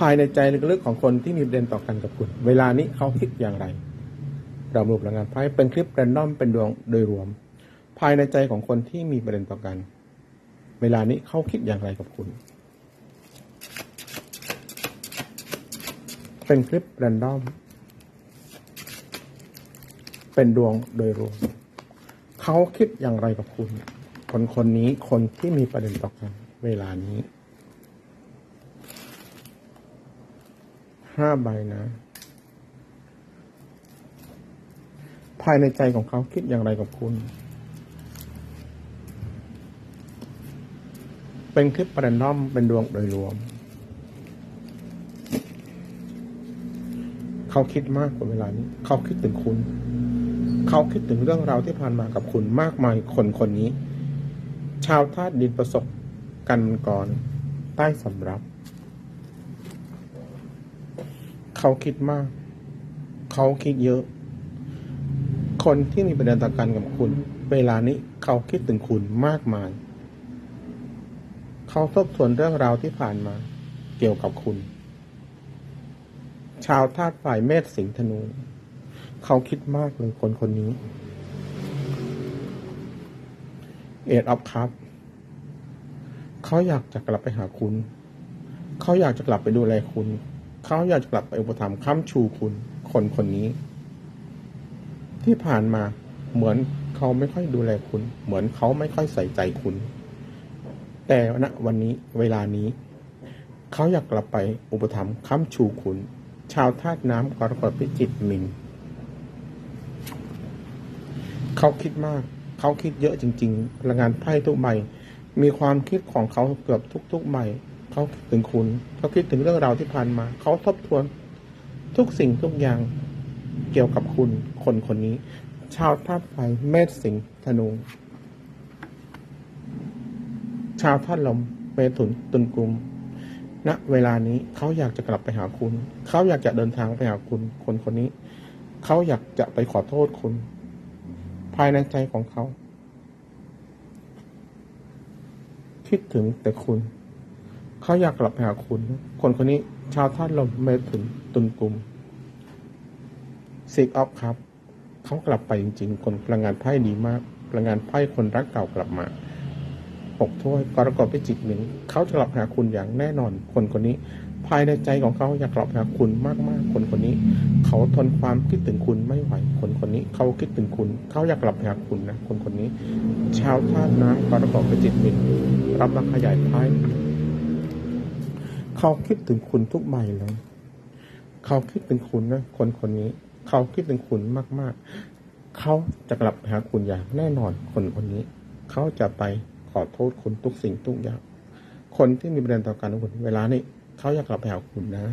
ภายในใจลึกๆของคนที่มีประเด็นต่อกันกับคุณ เวลานี้เขาคิดอย่างไร เรารวมพลังงานไพ่เป็นคลิปแรนดอมเป็นดวงโดยรวม ภายในใจของคนที่มีประเด็นต่อกัน เวลานี้เขาคิดอย่างไรกับคุณ เป็นคลิปแรนดอมเป็นดวงโดยรวม เขาคิดอย่างไรกับคุณ คนคนนี้คนที่มีประเด็นต่อกัน เวลานี้ ห้าใบนะ ภายในใจของเขาคิดอย่างไรกับคุณ เป็นคลิปประเด็นดอมเป็นดวงโดยรวม เขาคิดมากกว่าเวลานี้ เขาคิดถึงคุณ เขาคิดถึงเรื่องราวที่ผ่านมากับคุณมากมายคนคนนี้ ชาวธาตุดินประสบกันก่อนใต้สำรับ เขาคิดมาก เขาคิดเยอะ คนที่มีประเด็นต่อกันกับคุณ เวลานี้เขาคิดถึงคุณมากมาย เขาทบทวนเรื่องราวที่ผ่านมา เกี่ยวกับคุณ ชาวธาตุฝ่ายเมษสิงห์ธนู เขาคิดมากเลยคนคนนี้ เอ็ดออฟคัพเขาอยากจะกลับไปหาคุณ เขาอยากจะกลับไปดูแลคุณ เขาอยากจะกลับไปอุปถัมภ์ค้ำชูคุณคนคนนี้ ที่ผ่านมาเหมือนเขาไม่ค่อยดูแลคุณ เหมือนเขาไม่ค่อยใส่ใจคุณ แต่ณวันนี้เวลานี้ เขาอยากกลับไปอุปถัมภ์ค้ำชูคุณ ชาวธาตุน้ำกรกฎพิจิตมินเขาคิดมาก เขาคิดเยอะจริงๆพลังงานไพ่ทุกใบมีความคิดของเขาเกือบทุกๆใบ เขาคิดถึงคุณ เขาคิดถึงเรื่องราวที่ผ่านมา เขาทบทวนทุกสิ่งทุกอย่างเกี่ยวกับคุณ คนคนนี้ ชาวธาตุไฟเมษสิงห์ธนู ชาวธาตุลมเมถุนตุลกุมณเวลานี้เขาอยากจะกลับไปหาคุณ เขาอยากจะเดินทางไปหาคุณ คนคนนี้ เขาอยากจะไปขอโทษคุณ ภายในใจของเขา คิดถึงแต่คุณ เขาอยากกลับไปหาคุณ คนคนนี้ชาวธาตุลมเมถุนตุลกลุ่มซิกออฟครับ เขากลับไปจริง ๆ คนพลังงานไพ่ดีมากพลังงานไพ่คนรักเก่ากลับมาหกถ้วยกรกฎพิจิกหนึ่งเขาจะกลับหาคุณอย่างแน่นอน คนคนนี้ ภายในใจของเขาอยากกลับหาคุณมากๆ คนคนนี้ เขาทนความคิดถึงคุณไม่ไหว คนคนนี้ เขาคิดถึงคุณ เขาอยากกลับหาคุณนะ คนคนนี้ ชาวธาตุน้ำกรกฎพิจิกหนึ่งรับมาขยายไพ่ เขาคิดถึงคุณทุกใบเลย เขาคิดถึงคุณนะคนคนนี้ เขาคิดถึงคุณมากๆ เขาจะกลับหาคุณอย่างแน่นอนคนคนนี้ เขาจะไปขอโทษคุณทุกสิ่งทุกอย่าง คนที่มีประเด็นต่อการองคุณเวลานี้เขาอยากกลับไปหาคุณนะ